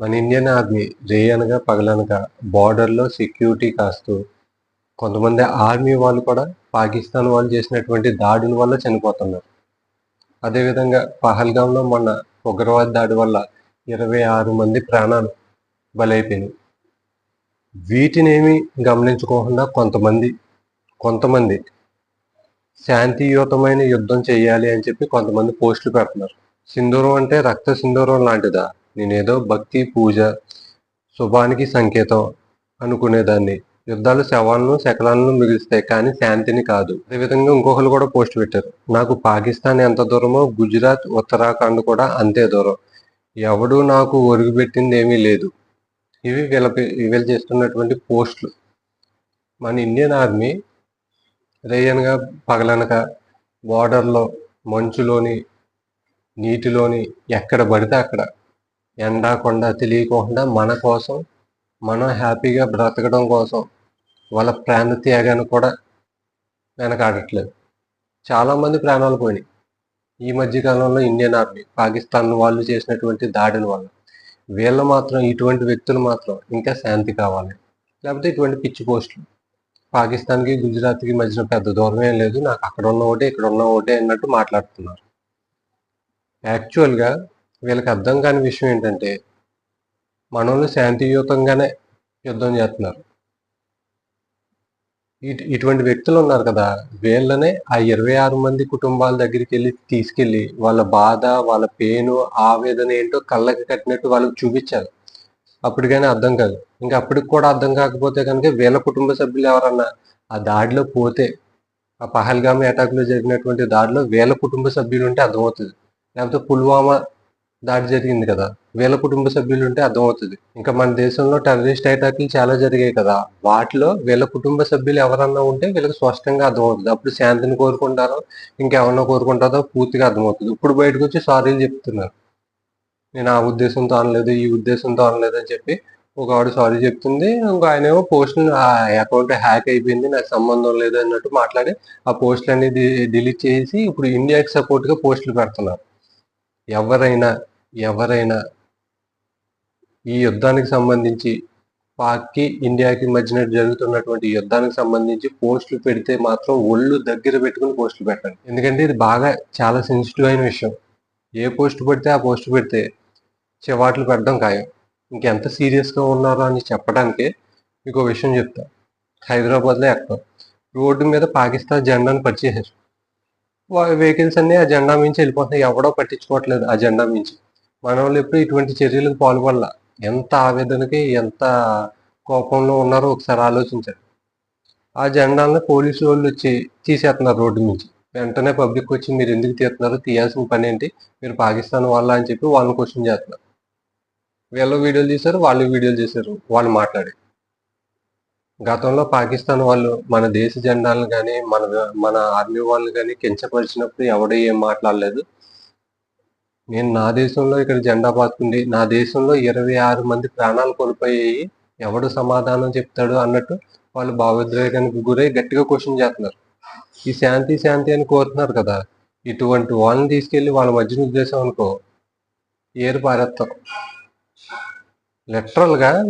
మన Indian army రేయనగా పగలనగా బార్డర్లో security కాస్తూ కొంతమంది ఆర్మీ వాళ్ళు కూడా పాకిస్తాన్ వాళ్ళు చేసినటువంటి దాడుల వల్ల చనిపోతున్నారు. అదేవిధంగా పహల్గాంలో మొన్న ఉగ్రవాద దాడి వల్ల ఇరవై ఆరు మంది ప్రాణాలు బలైపోయినాయి. వీటినేమి గమనించుకోకుండా కొంతమంది కొంతమంది శాంతియుతమైన యుద్ధం చేయాలి అని చెప్పి కొంతమంది పోస్టులు పెడుతున్నారు. సింధూరం అంటే రక్త సింధూరం లాంటిదా? నేనేదో భక్తి పూజ శుభానికి సంకేతం అనుకునేదాన్ని. యుద్ధాలు శవాలను శకలాలను మిగిలిస్తాయి కానీ శాంతిని కాదు. అదేవిధంగా ఇంకొకరు కూడా పోస్ట్ పెట్టారు. నాకు పాకిస్తాన్ ఎంత దూరమో గుజరాత్ ఉత్తరాఖండ్ కూడా అంతే దూరం. ఎవడు నాకు ఒరుగు పెట్టింది ఏమీ లేదు. ఇవి వీళ్ళ వీళ్ళు చేస్తున్నటువంటి పోస్టులు. మన ఇండియన్ ఆర్మీ రేయన్గా పగలనక బార్డర్లో మంచులోని నీటిలోని ఎక్కడ పడితే అక్కడ ఎండా కొండ తెలియకుండా మన కోసం మనం హ్యాపీగా బ్రతకడం కోసం వాళ్ళ ప్రాణ త్యాగాన్ని కూడా వెనకాడట్లేదు. చాలామంది ప్రాణాలు పోయినాయి. ఈ మధ్య కాలంలో ఇండియన్ ఆర్మీ పాకిస్తాన్ వాళ్ళు చేసినటువంటి దాడుల వల్ల. వీళ్ళు మాత్రం ఇటువంటి వ్యక్తులు మాత్రం ఇంకా శాంతి కావాలి. లేకపోతే ఇటువంటి పిచ్చి పోస్టులు. పాకిస్తాన్కి గుజరాత్కి మధ్యన పెద్ద దూరం ఏం లేదు. నాకు అక్కడ ఉన్న ఒకటే ఇక్కడ ఉన్న ఒకటే అన్నట్టు మాట్లాడుతున్నారు. యాక్చువల్గా వీళ్ళకి అర్థం కాని విషయం ఏంటంటే మనోళ్ళు శాంతియుతంగానే యుద్ధం చేస్తున్నారు. ఇటు ఇటువంటి వ్యక్తులు ఉన్నారు కదా వీళ్ళనే ఆ ఇరవై ఆరు మంది కుటుంబాల దగ్గరికి వెళ్ళి తీసుకెళ్ళి వాళ్ళ బాధ వాళ్ళ పెయిన్ ఆవేదన ఏంటో కళ్ళకి కట్టినట్టు వాళ్ళకి చూపించాలి. అప్పుడు కానీ అర్థం కాదు. ఇంకా అప్పటికి కూడా అర్థం కాకపోతే కనుక వీళ్ళ కుటుంబ సభ్యులు ఎవరన్నా ఆ దాడిలో పోతే ఆ పహల్గామి అటాక్లో జరిగినటువంటి దాడిలో వీళ్ళ కుటుంబ సభ్యులు ఉంటే అర్థమవుతుంది. లేకపోతే పుల్వామా దాడి జరిగింది కదా. వీళ్ళ కుటుంబ సభ్యులు ఉంటే అర్థమవుతుంది. ఇంకా మన దేశంలో టెర్రరిస్ట్ అటాక్లు చాలా జరిగాయి కదా. వాటిలో వీళ్ళ కుటుంబ సభ్యులు ఎవరన్నా ఉంటే వీళ్ళకి స్పష్టంగా అర్థమవుతుంది. అప్పుడు శాంతిని కోరుకుంటారో ఇంకెవరన్నా కోరుకుంటారో పూర్తిగా అర్థమవుతుంది. ఇప్పుడు బయటకు వచ్చి సారీలు చెప్తున్నారు. నేను ఆ ఉద్దేశంతో అనలేదు ఈ ఉద్దేశంతో అనలేదు అని చెప్పి ఒక ఆవిడ సారీ చెప్తుంది. ఇంకో ఆయన ఏమో పోస్ట్ ఆ అకౌంట్ హ్యాక్ అయిపోయింది నాకు సంబంధం లేదు అన్నట్టు మాట్లాడి ఆ పోస్టులు అనేది డిలీట్ చేసి ఇప్పుడు ఇండియాకి సపోర్ట్గా పోస్టులు పెడుతున్నారు. ఎవరైనా ఎవరైనా ఈ యుద్ధానికి సంబంధించి పాక్కి ఇండియాకి మధ్యన జరుగుతున్నటువంటి యుద్ధానికి సంబంధించి పోస్టులు పెడితే మాత్రం ఒళ్ళు దగ్గర పెట్టుకుని పోస్టులు పెట్టండి. ఎందుకంటే ఇది బాగా చాలా సెన్సిటివ్ అయిన విషయం. ఏ పోస్ట్ పెడితే ఆ పోస్ట్ పెడితే చెవాట్లు పెట్టడం ఖాయం. ఇంకెంత సీరియస్గా ఉన్నారో అని చెప్పడానికి మీకు విషయం చెప్తా. హైదరాబాద్లో ఎక్కడ. రోడ్డు మీద పాకిస్తాన్ జెండాను పరిచేసారు వెహికల్స్ అన్ని ఆ జెండా మించి వెళ్ళిపోతున్నాయి. ఎవడో పట్టించుకోవట్లేదు ఆ జెండా మించి. మన వాళ్ళు ఎప్పుడు ఇటువంటి చర్యలకు పాల్పడాల ఎంత ఆవేదనకి ఎంత కోపంలో ఉన్నారో ఒకసారి ఆలోచించారు ఆ జెండాలను పోలీసు వాళ్ళు వచ్చి తీసేస్తున్నారు రోడ్డు నుంచి. వెంటనే పబ్లిక్ వచ్చి మీరు ఎందుకు తీస్తున్నారు? తీయాల్సిన పని ఏంటి? మీరు పాకిస్తాన్ వాళ్ళ? అని చెప్పి వాళ్ళని క్వశ్చన్ చేస్తున్నారు. వీళ్ళు వీడియోలు చేశారు వాళ్ళు వీడియోలు చేశారు వాళ్ళు మాట్లాడి గతంలో పాకిస్తాన్ వాళ్ళు మన దేశ జెండాలను కానీ మన మన ఆర్మీ వాళ్ళు కానీ కించపరిచినప్పుడు ఎవడో ఏం మాట్లాడలేదు. నేను నా దేశంలో ఇక్కడ జెండా పాతుకుంది నా దేశంలో ఇరవై ఆరు మంది ప్రాణాలు కోల్పోయాయి. ఎవడు సమాధానం చెప్తాడు అన్నట్టు వాళ్ళు భావోద్వేగానికి గురై గట్టిగా క్వశ్చన్ చేస్తున్నారు. ఈ శాంతి శాంతి అని కోరుతున్నారు కదా. ఇటువంటి వాళ్ళని తీసుకెళ్ళి వాళ్ళ మధ్యన ఉద్దేశం అనుకో ఏరు పారేస్తాం.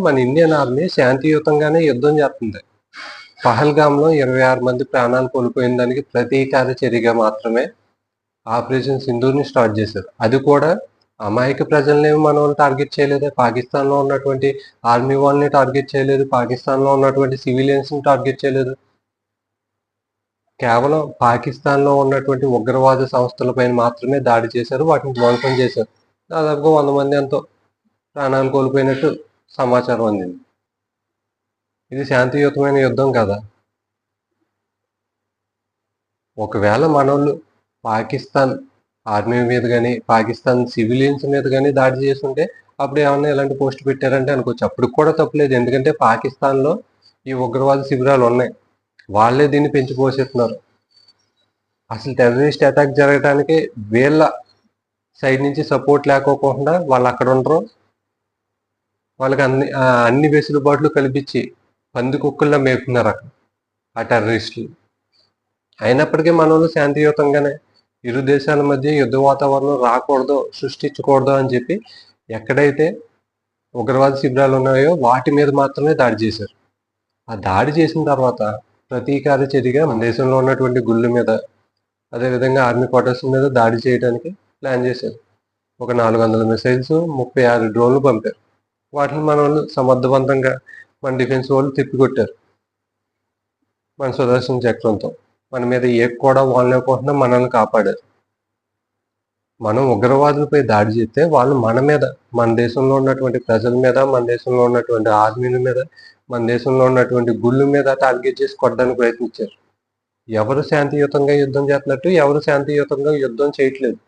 మన ఇండియన్ ఆర్మీ శాంతియుతంగానే యుద్ధం చేస్తుంది. పహల్గామ్లో ఇరవై ఆరు మంది ప్రాణాలు కోల్పోయిన దానికి ప్రతీకార చర్యగా మాత్రమే ఆపరేషన్ సింధూర్ని స్టార్ట్ చేశారు. అది కూడా అమాయక ప్రజల్ని మన వాళ్ళు టార్గెట్ చేయలేదు. పాకిస్తాన్లో ఉన్నటువంటి ఆర్మీ వాళ్ళని టార్గెట్ చేయలేదు. పాకిస్తాన్లో ఉన్నటువంటి సివిలియన్స్ని టార్గెట్ చేయలేదు. కేవలం పాకిస్తాన్లో ఉన్నటువంటి ఉగ్రవాద సంస్థలపైన మాత్రమే దాడి చేశారు. వాటిని ధ్వంసం చేశారు. దాదాపుగా వంద మంది ఎంతో ప్రాణాలు కోల్పోయినట్టు సమాచారం అందింది. ఇది శాంతియుతమైన యుద్ధం కదా. ఒకవేళ మనోళ్ళు పాకిస్తాన్ ఆర్మీ మీద కానీ పాకిస్తాన్ సివిలియన్స్ మీద కానీ దాడి చేస్తుంటే అప్పుడు ఏమన్నా ఇలాంటి పోస్ట్ పెట్టారంటే అనుకోవచ్చు. అప్పుడు కూడా తప్పలేదు. ఎందుకంటే పాకిస్తాన్లో ఈ ఉగ్రవాద శిబిరాలు ఉన్నాయి. వాళ్ళే దీన్ని పెంచి పోసేస్తున్నారు. అసలు టెర్రరిస్ట్ అటాక్ జరగడానికి వీళ్ళ సైడ్ నుంచి సపోర్ట్ లేకోకుండా వాళ్ళు అక్కడ ఉండరు. వాళ్ళకి అన్ని అన్ని వెసులుబాట్లు కల్పించి పంది కుక్కల్లా మేపుతున్నారు అక్కడ ఆ టెర్రరిస్టులు. అయినప్పటికీ మన వాళ్ళు శాంతియుతంగానే ఇరు దేశాల మధ్య యుద్ధ వాతావరణం రాకూడదు సృష్టించకూడదు అని చెప్పి ఎక్కడైతే ఉగ్రవాద శిబిరాలు ఉన్నాయో వాటి మీద మాత్రమే దాడి చేశారు. ఆ దాడి చేసిన తర్వాత ప్రతీకార చర్యగా మన దేశంలో ఉన్నటువంటి గుళ్ళ మీద అదేవిధంగా ఆర్మీ క్వార్టర్స్ మీద దాడి చేయడానికి ప్లాన్ చేశారు. ఒక నాలుగు వందల మిసైల్స్ ముప్పై ఆరు డ్రోన్లు పంపారు. వాటిని మన వాళ్ళు సమర్థవంతంగా మన డిఫెన్స్ వాళ్ళు తిప్పికొట్టారు. మన సుదర్శన చక్రంతో. మన మీద ఏ కూడా వాళ్ళకుండా మనల్ని కాపాడారు మనం ఉగ్రవాదులపై దాడి చేస్తే వాళ్ళు మన మీద మన దేశంలో ఉన్నటువంటి ప్రజల మీద మన దేశంలో ఉన్నటువంటి ఆర్మీల మీద మన దేశంలో ఉన్నటువంటి గుళ్ళు మీద టార్గెట్ చేసి కొట్టడానికి ప్రయత్నించారు. ఎవరు శాంతియుతంగా యుద్ధం చేస్తున్నట్టు ఎవరు శాంతియుతంగా యుద్ధం చేయట్లేదు.